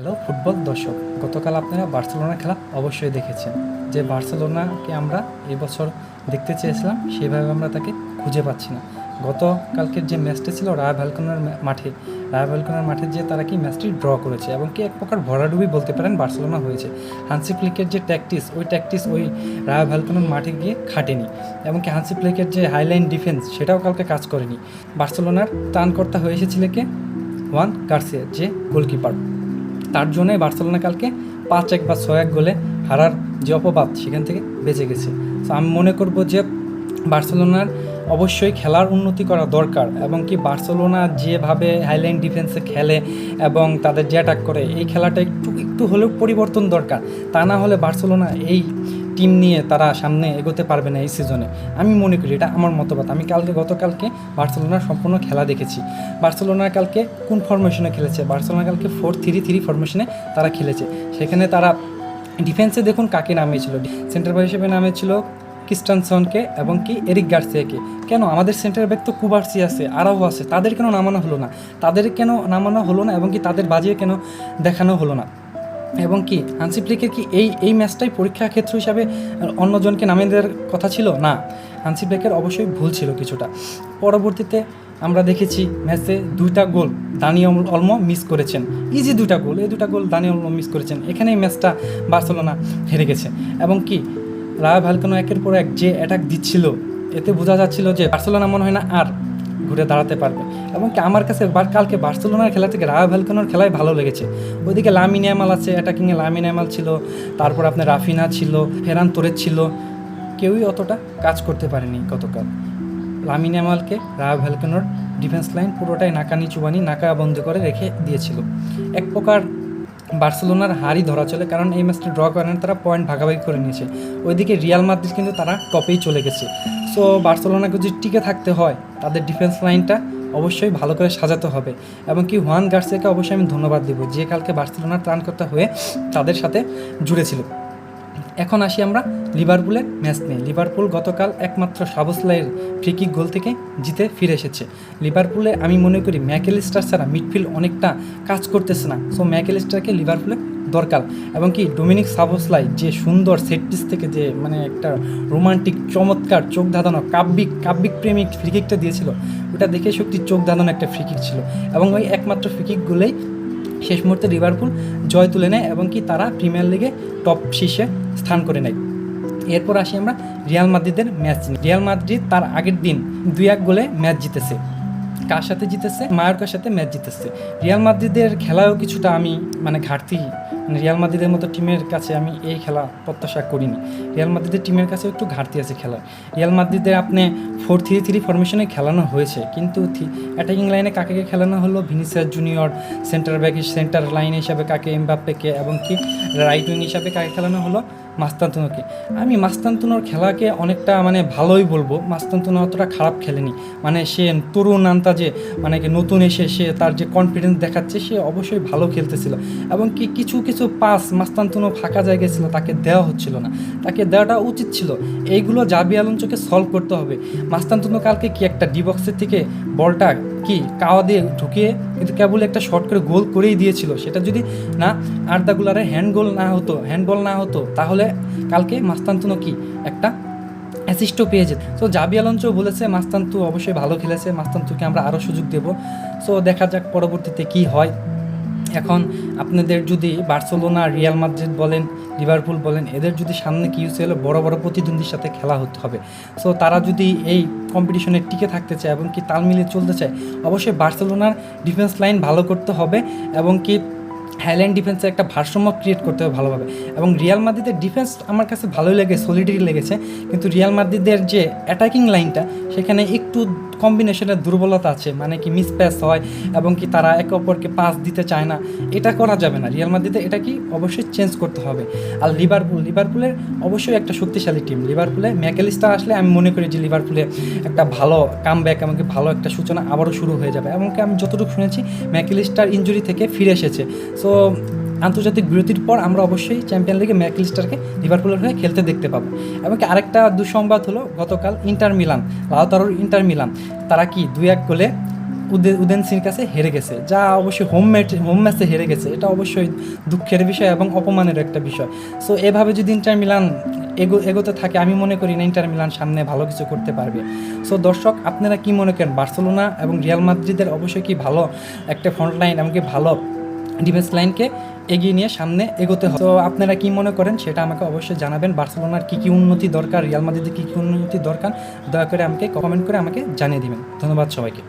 Hello, football দর্শক, গতকাল আপনারা বার্সেলোনা খেলা অবশ্যই দেখেছেন। যে বার্সেলোনাকে আমরা এবছর দেখতে চেয়েছিলাম, সেভাবে আমরা তাকে খুঁজে পাচ্ছি না। গতকালকের যে ম্যাচটা ছিল রায় ভ্যালকনের মাঠে রায় ভ্যালকনের মাঠে যে তারা কি ম্যাচটি ড্র করেছে এবং কি এক প্রকার ভরাডুবি বলতে পারেন বার্সেলোনা হয়েছে। হান্সি ফ্লিকের যে ট্যাকটিস ওই ট্যাকটিস ওই রায় ভ্যালকনের মাঠে গিয়ে খাটেনি এবং কি হান্সি ফ্লিকের যে হাইলাইন ডিফেন্স সেটাও কালকে কাজ করেনি। বার্সেলোনার ত্রাণকর্তা হয়ে এসেছিল কে? ওয়ান গার্সিয়া, যে গোলকিপার তার জন্যই বার্সেলোনা কালকে পাঁচ এক বা ছয় এক গোলে হারার যে অপবাদ সেখান থেকে বেঁচে গেছে। তো আমি মনে করব যে বার্সেলোনার অবশ্যই খেলার উন্নতি করা দরকার এবং কি বার্সেলোনা যেভাবে হাইলাইন ডিফেন্সে খেলে এবং তাদের যে অ্যাটাক করে, এই খেলাটা একটু একটু হলেও পরিবর্তন দরকার। তা না হলে বার্সেলোনা এই টিম নিয়ে তারা সামনে এগোতে পারবে না এই সিজনে আমি মনে করি এটা আমার মতবাদ। আমি কালকে, গতকালকে বার্সেলোনার সম্পূর্ণ খেলা দেখেছি। বার্সেলোনা কালকে কোন ফরমেশনে খেলেছে? বার্সেলোনা কালকে ফোর থ্রি থ্রি ফরমেশনে তারা খেলেছে। সেখানে তারা ডিফেন্সে দেখুন কাকে নামিয়েছিল। সেন্টার ব্যাক হিসেবে নামিয়েছিল ক্রিস্টানসনকে এবং কি এরিক গার্সিয়াকে কেন? আমাদের সেন্টার ব্যাক তো কুবার্সি আছে আরাও আছে। তাদের কেন নামানো হলো না? তাদের কেন নামানো হলো না এবং কি তাদের বাজিয়ে কেন দেখানো হলো না? এবং কি হান্সি ফ্লিকের কি এই এই ম্যাচটাই পরীক্ষা ক্ষেত্র হিসাবে অন্যজনকে নামিয়ে দেওয়ার কথা ছিল? না। হান্সি ফ্লিকের অবশ্যই ভুল ছিল কিছুটা। পরবর্তীতে আমরা দেখেছি ম্যাচে দুইটা গোল দানি অল- অলমো মিস করেছেন। ইজি দুটা গোল, এই দুটা গোল দানি অলমো মিস করেছেন। এখানেই ম্যাচটা বার্সেলোনা হেরে গেছে। এবং কি, রায়া ভ্যালকানো একের পর এক যে অ্যাটাক দিচ্ছিল, এতে বোঝা যাচ্ছিল যে বার্সেলোনা মনে হয় না আর ঘুরে দাঁড়াতে পারবে। এবং কি আমার কাছে কালকে বার্সেলোনার খেলা থেকে রায়া ভ্যালকানোর খেলাই ভালো লেগেছে। ওইদিকে লামিন ইয়ামাল আছে অ্যাটাকিংয়ে লামিন ইয়ামাল ছিল, তারপর আপনার রাফিনা ছিল, ফেরান তোরেজ ছিল। কেউই অতটা কাজ করতে পারেনি গতকাল। লামিন ইয়ামালকে রায়া ভ্যালকানোর ডিফেন্স লাইন পুরোটাই নাকানি চুবানি, নাকা বন্ধ করে রেখে দিয়েছিল। এক প্রকার বার্সেলোনার হারই ধরা চলে, কারণ এই ম্যাচটা ড্র করেন তারা পয়েন্ট ভাগাভাগি করে নিয়েছে। ওইদিকে রিয়াল মাদ্রিদ কিন্তু তারা টপেই চলে গেছে। সো বার্সেলোনাকে যদি টিকে থাকতে হয়, তাদের ডিফেন্স লাইনটা অবশ্যই ভালো করে সাজাতে হবে। এবং কি হোয়ান গার্সিয়াকে অবশ্যই আমি ধন্যবাদ দেবো। যে কালকে বার্সেলোনার ত্রাণকর্তা হয়ে তাদের সাথে জুড়েছিল। এখন আসি আমরা লিভারপুলের ম্যাচ নিয়ে। লিভারপুল গতকাল একমাত্র সাবসলাইয়ের ফ্রিকিক গোল থেকে জিতে ফিরে এসেছে। লিভারপুলে আমি মনে করি ম্যাকেলিস্টার ছাড়া মিডফিল্ড অনেকটা কাজ করতেছে না। সো ম্যাকেলিস্টারকে লিভারপুলে দরকার। এবং কি, ডোমিনিক সাবসলাই যে সুন্দর সেট পিস থেকে যে মানে একটা রোমান্টিক চমৎকার চোখ ধাঁধানো কাব্যিক কাব্যিক প্রেমিক ফ্রিকিকটা দিয়েছিল, ওটা দেখে সত্যি চোখ ধাঁধানো একটা ফ্রিকিক ছিল। এবং ওই একমাত্র ফ্রিকিকগুলোই শেষ মুহূর্তে লিভারপুল জয় তুলে নেয় এবং কি তারা প্রিমিয়ার লিগে টপ শীর্ষে স্থান করে নেয়। এরপর আসি আমরা রিয়াল মাদ্রিদের ম্যাচ রিয়াল মাদ্রিদ তার আগের দিন দুই এক গোলে ম্যাচ জিতেছে। কার সাথে জিতেছে? মায়োরকার সাথে ম্যাচ জিতেছে। রিয়াল মাদ্রিদের খেলায়ও কিছুটা আমি মানে ঘাটতি। মানে রিয়াল মাদ্রিদের মতো টিমের কাছে আমি এই খেলা প্রত্যাশা করিনি। রিয়াল মাদ্রিদের টিমের কাছে একটু ঘাটতি আছে খেলার। রিয়াল মাদ্রিদের আপনি ফোর থ্রি থ্রি ফরমেশনে খেলানো হয়েছে, কিন্তু অ্যাটাকিং লাইনে কাকে খেলানো হলো? Vinicius Junior centre back centre line হিসাবে কাকে? এমবাপ্পেকে এবং কি? রাইট উইং হিসাবে কাকে খেলানো হলো? মাস্তান্তুনোকে। আমি মাস্তান্তুনোর খেলাকে অনেকটা মানে ভালোই বলব। মাস্তান্তুনো অতটা খারাপ খেলেনি। মানে সে তরুণ আন্তা যে মানে কি নতুন এসে সে তার যে কনফিডেন্স দেখাচ্ছে, সে অবশ্যই ভালো খেলতেছিল। এবং কি কিছু কিছু পাস মাস্তান্তুনো ফাঁকা জায়গায় ছিল, তাকে দেওয়া হচ্ছিল না। তাকে দেওয়াটা উচিত ছিল। এইগুলো জাবি আলঞ্চকে সলভ করতে হবে। মাস্তান্তুনো কালকে কি একটা ডিবক্সের থেকে বলটা কি কাওয়া দিয়ে ঢুকিয়ে কিন্তু কেবল একটা শর্ট করে গোল করেই দিয়েছিল। সেটা যদি না আর্দাগুলারে হ্যান্ড গোল না হতো হ্যান্ড বল না হতো, তাহলে কালকে মাস্তান্তনো কি একটা অ্যাসিস্টও পেয়ে যেত সো জাবি আলঞ্চও বলেছে, মাস্তান্তু অবশ্যই ভালো খেলেছে, মাস্তান্তুকে আমরা আরও সুযোগ দেব। সো দেখা যাক পরবর্তীতে কি হয়। এখন আপনাদের যদি বার্সেলোনা, রিয়াল মাদ্রিদ বলেন, লিভারপুল বলেন, এদের যদি সামনে কি হলে বড় বড় প্রতিদ্বন্দ্বীর সাথে খেলা হতে হবে। সো তারা যদি এই কম্পিটিশনে টিকে থাকতে চায় এবং কি তাল মিলিয়ে চলতে চায়, অবশ্যই বার্সেলোনার ডিফেন্স লাইন ভালো করতে হবে এবং কি হাইল্যান্ড ডিফেন্সে একটা ভারসাম্য ক্রিয়েট করতে হবে ভালোভাবে। এবং রিয়াল মাদ্রিদের ডিফেন্স আমার কাছে ভালোই লেগে সলিডিটি লেগেছে। কিন্তু রিয়াল মাদ্রিদের যে অ্যাটাকিং লাইনটা সেখানে একটু কম্বিনেশনের দুর্বলতা আছে। মানে কি মিস প্যাস হয় এবং কি তারা একে অপরকে পাস দিতে চায় না। এটা করা যাবে না। রিয়াল মাদ্রিদে এটা কি অবশ্যই চেঞ্জ করতে হবে। আর লিভারপুল লিভারপুলের অবশ্যই একটা শক্তিশালী টিম লিভারপুলে ম্যাকেলিস্টার আসলে আমি মনে করি যে লিভারপুলে একটা ভালো কাম ব্যাক এমনকি ভালো একটা সূচনা আবারও শুরু হয়ে যাবে। এমনকি আমি যতটুকু শুনেছি, ম্যাকেলিস্টার ইঞ্জুরি থেকে ফিরে এসেছে। সো আন্তর্জাতিক বিরতির পর আমরা অবশ্যই চ্যাম্পিয়ন লিগে ম্যাকলিস্টারকে লিভারপুলের হয়ে খেলতে দেখতে পাবো। এমনকি আরেকটা দুঃসংবাদ হলো, গতকাল ইন্টার মিলান লাউতারোর ইন্টার মিলান তারা কি দুই এক গোলে উদে উদেনসির কাছে হেরে গেছে? যা অবশ্যই হোম ম্যাচ হোম ম্যাচে হেরে গেছে। এটা অবশ্যই দুঃখের বিষয় এবং অপমানের একটা বিষয়। সো এভাবে যদি ইন্টার মিলান এগো এগোতে থাকে, আমি মনে করি না ইন্টার মিলান সামনে ভালো কিছু করতে পারবে। সো দর্শক, আপনারা কি মনে করেন বার্সেলোনা এবং রিয়াল মাদ্রিদের অবশ্যই কি ভালো একটা ফ্রন্টলাইন এমনকি ভালো ডিফেন্স লাইনকে এগিয়ে নিয়ে সামনে এগোতে হবে। তো আপনারা কী মনে করেন সেটা আমাকে অবশ্যই জানাবেন। বার্সেলোনার কী কী উন্নতি দরকার? রিয়াল মাদ্রিদের কী কী উন্নতি দরকার? দয়া করে আমাকে কমেন্ট করে আমাকে জানিয়ে দেবেন। ধন্যবাদ সবাইকে।